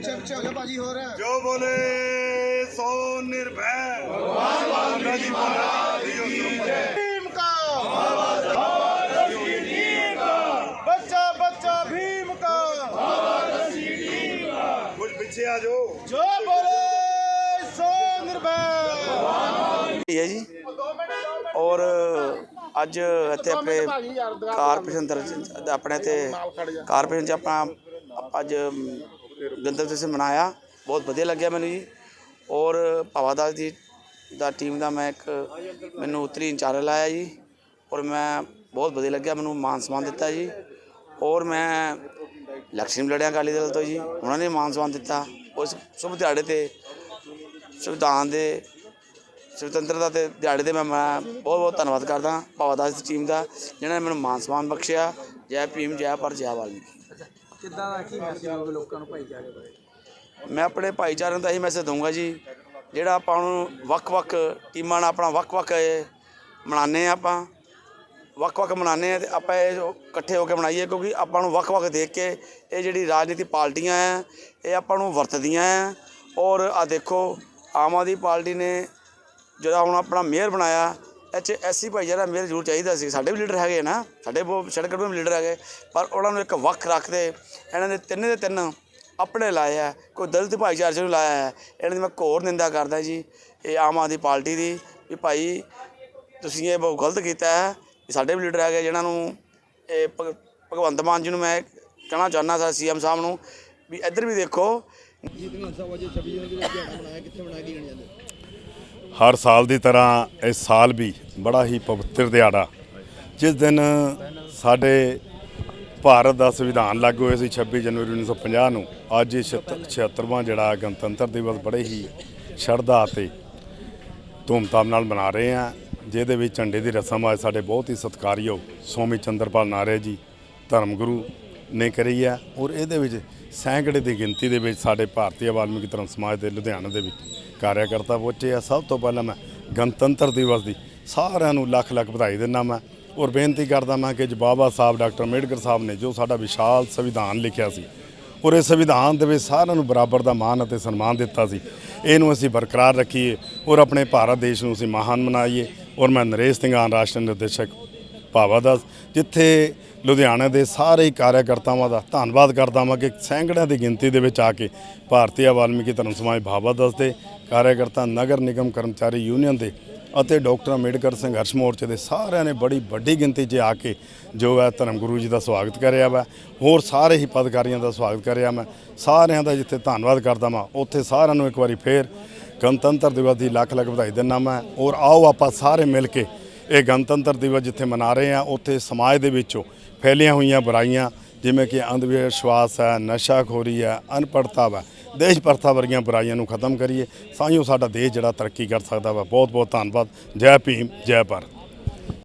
ਪਿੱਛੇ ਪਿੱਛੇ ਹੋ ਜਾ ਭਾਜੀ ਹੋਰ। ਜੋ ਬੋਲੇ ਸੋ ਨਿਰਭੈ। ਭਗਵਾਨ ਵਾਹਿਗੁਰੂ ਜੀ ਮਹਾਰਾਜ ਦੀ ਜੈ ਭੀਮ ਕਾ। ਆਵਾਜ਼ ਆਵਾਜ਼ ਭੀਮ ਕਾ ਬੱਚਾ ਬੱਚਾ ਭੀਮ ਕਾ। ਆਵਾਜ਼ ਭੀਮ ਕਾ ਕੁਝ ਪਿੱਛੇ ਆ ਜੋ ਜੋ ਬੋਲੇ ਸੋ ਨਿਰਭੈ। ਭਗਵਾਨ ਹੈ ਜੀ। ਔਰ ਅੱਜ ਇੱਥੇ ਆਪਣੇ ਕਾਰਪੋਰੇਸ਼ਨ ਆਪਣੇ ਤੇ ਕਾਰਪੋਰੇਸ਼ਨ ਚ ਆਪਾਂ ਅੱਜ ਗਣਤੰਤਰ ਦਿਵਸ ਮਨਾਇਆ। ਬਹੁਤ ਵਧੀਆ ਲੱਗਿਆ ਮੈਨੂੰ ਜੀ। ਔਰ ਭਵਾਦਾਸ ਦੀ ਦਾ ਟੀਮ ਦਾ ਮੈਂ ਇੱਕ ਮੈਨੂੰ ਉੱਤਰੀ ਇੰਚਾਰਜ ਲਾਇਆ ਜੀ। ਔਰ ਮੈਂ ਬਹੁਤ ਵਧੀਆ ਲੱਗਿਆ, ਮੈਨੂੰ ਮਾਨ ਸਨਮਾਨ ਦਿੱਤਾ ਜੀ। ਔਰ ਮੈਂ ਲਕਸ਼ਮੀ ਲੜਿਆ ਅਕਾਲੀ ਦਲ ਤੋਂ ਜੀ। ਉਹਨਾਂ ਨੇ ਮਾਨ ਸਨਮਾਨ ਦਿੱਤਾ। ਉਸ ਸ਼ੁਭ ਦਿਹਾੜੇ ਤੇ, ਸੰਵਿਧਾਨ ਦੇ, ਸੁਤੰਤਰਤਾ ਤੇ ਦਿਹਾੜੇ ਤੇ ਮੈਂ ਮੈਂ ਬਹੁਤ ਬਹੁਤ ਧੰਨਵਾਦ ਕਰਦਾ ਭਵਾਦਾਸ ਦੀ ਟੀਮ ਦਾ, ਜਿਹਨਾਂ ਨੇ ਮੈਨੂੰ ਮਾਨ ਸਨਮਾਨ ਬਖਸ਼ਿਆ। ਜੈ ਭੀਮ, ਜੈ ਪਰ ਜੈ ਵਾਲਮੀਕੀ ਕਿੱਦਾਂ ਦਾ ਕੀ ਮੈਸੇਜ ਹੋਵੇ ਲੋਕਾਂ ਨੂੰ ਭਾਈਚਾਰੇ ਬਾਰੇ? ਮੈਂ ਆਪਣੇ ਭਾਈਚਾਰੇ ਨੂੰ ਤਾਂ ਇਹੀ ਮੈਸੇਜ ਦਊਂਗਾ ਜੀ, ਜਿਹੜਾ ਆਪਾਂ ਨੂੰ ਵੱਖ-ਵੱਖ ਟੀਮਾਂ ਨਾਲ ਆਪਣਾ ਵੱਖ-ਵੱਖ ਮਨਾਉਂਦੇ ਹਾਂ ਆਪਾਂ ਵੱਖ-ਵੱਖ ਮਨਾਉਂਦੇ ਆ ਤੇ ਆਪਾਂ ਇਹ ਇਕੱਠੇ ਹੋ ਕੇ ਮਨਾਈਏ ਕਿਉਂਕਿ ਆਪਾਂ ਨੂੰ ਵੱਖ-ਵੱਖ ਦੇਖ ਕੇ ਇਹ ਜਿਹੜੀ ਰਾਜਨੀਤੀ ਪਾਰਟੀਆਂ ਆ ਇਹ ਆਪਾਂ ਨੂੰ ਵਰਤਦੀਆਂ ਆ ਔਰ ਆ ਦੇਖੋ, ਆਮ ਆਦਮੀ ਪਾਰਟੀ ਨੇ ਜਿਹੜਾ ਹੁਣ ਆਪਣਾ ਮੇਅਰ ਬਣਾਇਆ ਇੱਥੇ 'ਚ ਐਸੀ ਭਾਈਚਾਰਾ ਮੇਅਰ ਜ਼ਰੂਰ ਚਾਹੀਦਾ ਸੀ। ਸਾਡੇ ਵੀ ਲੀਡਰ ਹੈਗੇ ਨਾ। ਸਾਡੇ ਬਹੁਤ ਸੜਕ ਵੀ ਲੀਡਰ ਹੈਗੇ। ਪਰ ਉਹਨਾਂ ਨੂੰ ਇੱਕ ਵੱਖ ਰੱਖਦੇ, ਇਹਨਾਂ ਦੇ ਤਿੰਨੇ ਦੇ ਤਿੰਨ ਆਪਣੇ ਲਾਏ ਆ। ਕੋਈ ਦਲਿਤ ਭਾਈਚਾਰੇ ਨੂੰ ਲਾਇਆ ਹੈ। ਇਹਨਾਂ ਦੀ ਮੈਂ ਘੋਰ ਨਿੰਦਾ ਕਰਦਾ ਜੀ, ਇਹ ਆਮ ਆਦਮੀ ਪਾਰਟੀ ਦੀ ਵੀ ਭਾਈ ਤੁਸੀਂ ਇਹ ਬਹੁਤ ਗਲਤ ਕੀਤਾ ਹੈ ਸਾਡੇ ਵੀ ਲੀਡਰ ਹੈਗੇ ਜਿਨ੍ਹਾਂ ਨੂੰ ਇਹ ਭਗ- ਭਗਵੰਤ ਮਾਨ ਜੀ ਨੂੰ ਮੈਂ ਕਹਿਣਾ ਚਾਹੁੰਦਾ ਸੀ ਸੀਐਮ ਸਾਹਿਬ ਨੂੰ ਵੀ ਇੱਧਰ ਵੀ ਦੇਖੋ। ਹਰ ਸਾਲ ਦੀ ਤਰ੍ਹਾਂ ਇਸ ਸਾਲ ਵੀ ਬੜਾ ਹੀ ਪਵਿੱਤਰ ਦਿਹਾੜਾ। ਜਿਸ ਦਿਨ ਸਾਡੇ ਭਾਰਤ ਦਾ ਸੰਵਿਧਾਨ ਲਾਗੂ ਹੋਇਆ ਸੀ 26 ਜਨਵਰੀ 1950 ਨੂੰ, ਅੱਜ ਇਹ 76ਵਾਂ ਜਿਹੜਾ ਗਣਤੰਤਰ ਦਿਵਸ ਬੜੇ ਹੀ ਸ਼ਰਧਾ ਅਤੇ ਧੂਮਧਾਮ ਨਾਲ ਮਨਾ ਰਹੇ ਹਾਂ, ਜਿਹਦੇ ਵਿੱਚ ਝੰਡੇ ਦੀ ਰਸਮ ਅੱਜ ਸਾਡੇ ਬਹੁਤ ਹੀ ਸਤਿਕਾਰਯੋਗ ਸੋਮੀ ਚੰਦਰਪਾਲ ਨਾਰੇ ਜੀ ਧਰਮ ਗੁਰੂ ਨੇ ਕਰੀ ਹੈ ਔਰ ਇਹਦੇ ਵਿੱਚ ਸੈਂਕੜੇ ਦੀ ਗਿਣਤੀ ਦੇ ਵਿੱਚ ਸਾਡੇ ਭਾਰਤੀ ਵਾਲਮੀਕੀ ਧਰਮ ਸਮਾਜ ਦੇ ਲੁਧਿਆਣਾ ਦੇ ਵਿੱਚ ਕਾਰਿਆਕਰਤਾ ਪਹੁੰਚੇ ਆ। ਸਭ ਤੋਂ ਪਹਿਲਾਂ ਮੈਂ ਗਣਤੰਤਰ ਦਿਵਸ ਦੀ ਸਾਰਿਆਂ ਨੂੰ ਲੱਖ ਲੱਖ ਵਧਾਈ ਦਿੰਦਾ ਮੈਂ ਔਰ ਬੇਨਤੀ ਕਰਦਾ ਮੈਂ ਕਿ ਜੋ ਬਾਬਾ ਸਾਹਿਬ, ਡਾਕਟਰ ਅੰਬੇਡਕਰ ਸਾਹਿਬ ਨੇ ਜੋ ਸਾਡਾ ਵਿਸ਼ਾਲ ਸੰਵਿਧਾਨ ਲਿਖਿਆ ਸੀ ਔਰ ਇਸ ਸੰਵਿਧਾਨ ਦੇ ਵਿੱਚ ਸਾਰਿਆਂ ਨੂੰ ਬਰਾਬਰ ਦਾ ਮਾਣ ਅਤੇ ਸਨਮਾਨ ਦਿੱਤਾ ਸੀ। ਇਹਨੂੰ ਅਸੀਂ ਬਰਕਰਾਰ ਰੱਖੀਏ ਔਰ ਆਪਣੇ ਭਾਰਤ ਦੇਸ਼ ਨੂੰ ਅਸੀਂ ਮਹਾਨ ਬਣਾਈਏ ਔਰ ਮੈਂ ਨਰੇਸ਼ ਸਿੰਘਾਨ ਰਾਸ਼ਟਰ ਨਿਰਦੇਸ਼ਕ ਭਾਵਾਦਾਸ ਜਿੱਥੇ ਲੁਧਿਆਣਾ ਦੇ ਸਾਰੇ ਹੀ ਕਾਰਿਆਕਰਤਾਵਾਂ ਦਾ ਧੰਨਵਾਦ ਕਰਦਾ ਹਾਂ ਕਿ ਸੈਂਕੜਿਆਂ ਦੀ ਗਿਣਤੀ ਦੇ ਵਿੱਚ ਆ ਕੇ ਭਾਰਤੀ ਵਾਲਮੀਕੀ ਧਰਮ ਸਮਾਜ ਭਾਵਾਦਾਸ ਦੇ ਕਾਰਿਆਕਰਤਾ ਨਗਰ ਨਿਗਮ ਕਰਮਚਾਰੀ ਯੂਨੀਅਨ ਦੇ ਅਤੇ ਡਾਕਟਰ ਅੰਬੇਡਕਰ ਸੰਘਰਸ਼ ਮੋਰਚੇ ਦੇ ਸਾਰਿਆਂ ਨੇ ਬੜੀ ਵੱਡੀ ਗਿਣਤੀ 'ਚ ਆ ਕੇ ਜੋ ਹੈ ਧਰਮ ਗੁਰੂ ਜੀ ਦਾ ਸਵਾਗਤ ਕਰਿਆ ਵਾ। ਹੋਰ ਸਾਰੇ ਹੀ ਪਦਕਾਰੀਆਂ ਦਾ ਸਵਾਗਤ ਕਰਿਆ ਮੈਂ। ਸਾਰਿਆਂ ਦਾ ਜਿੱਥੇ ਧੰਨਵਾਦ ਕਰਦਾ ਮੈਂ ਉੱਥੇ ਸਾਰਿਆਂ ਨੂੰ ਇੱਕ ਵਾਰੀ ਫੇਰ ਗਣਤੰਤਰ ਦਿਵਸ ਦੀ ਲੱਖ ਲੱਖ ਵਧਾਈ ਦਿੰਦਾ ਮੈਂ। ਔਰ ਆਓ ਆਪਾਂ ਸਾਰੇ ਮਿਲ ਕੇ ਇਹ ਗਣਤੰਤਰ ਦਿਵਸ ਜਿੱਥੇ ਮਨਾ ਰਹੇ ਆ ਉੱਥੇ ਸਮਾਜ ਦੇ ਵਿੱਚੋਂ ਫੈਲੀਆਂ ਹੋਈਆਂ ਬੁਰਾਈਆਂ, ਜਿਵੇਂ ਕਿ ਅੰਧ ਵਿਸ਼ਵਾਸ ਹੈ, ਨਸ਼ਾਖੋਰੀ ਹੈ ਅਨਪੜ੍ਹਤਾ ਵਾ ਦੇਸ਼ ਪ੍ਰਥਾ ਵਰਗੀਆਂ ਬੁਰਾਈਆਂ ਨੂੰ ਖਤਮ ਕਰੀਏ, ਸਾਈਓ ਸਾਡਾ ਦੇਸ਼ ਜਿਹੜਾ ਤਰੱਕੀ ਕਰ ਸਕਦਾ ਵਾ। ਬਹੁਤ ਬਹੁਤ ਧੰਨਵਾਦ। ਜੈ ਭੀਮ, ਜੈ ਭਾਰਤ।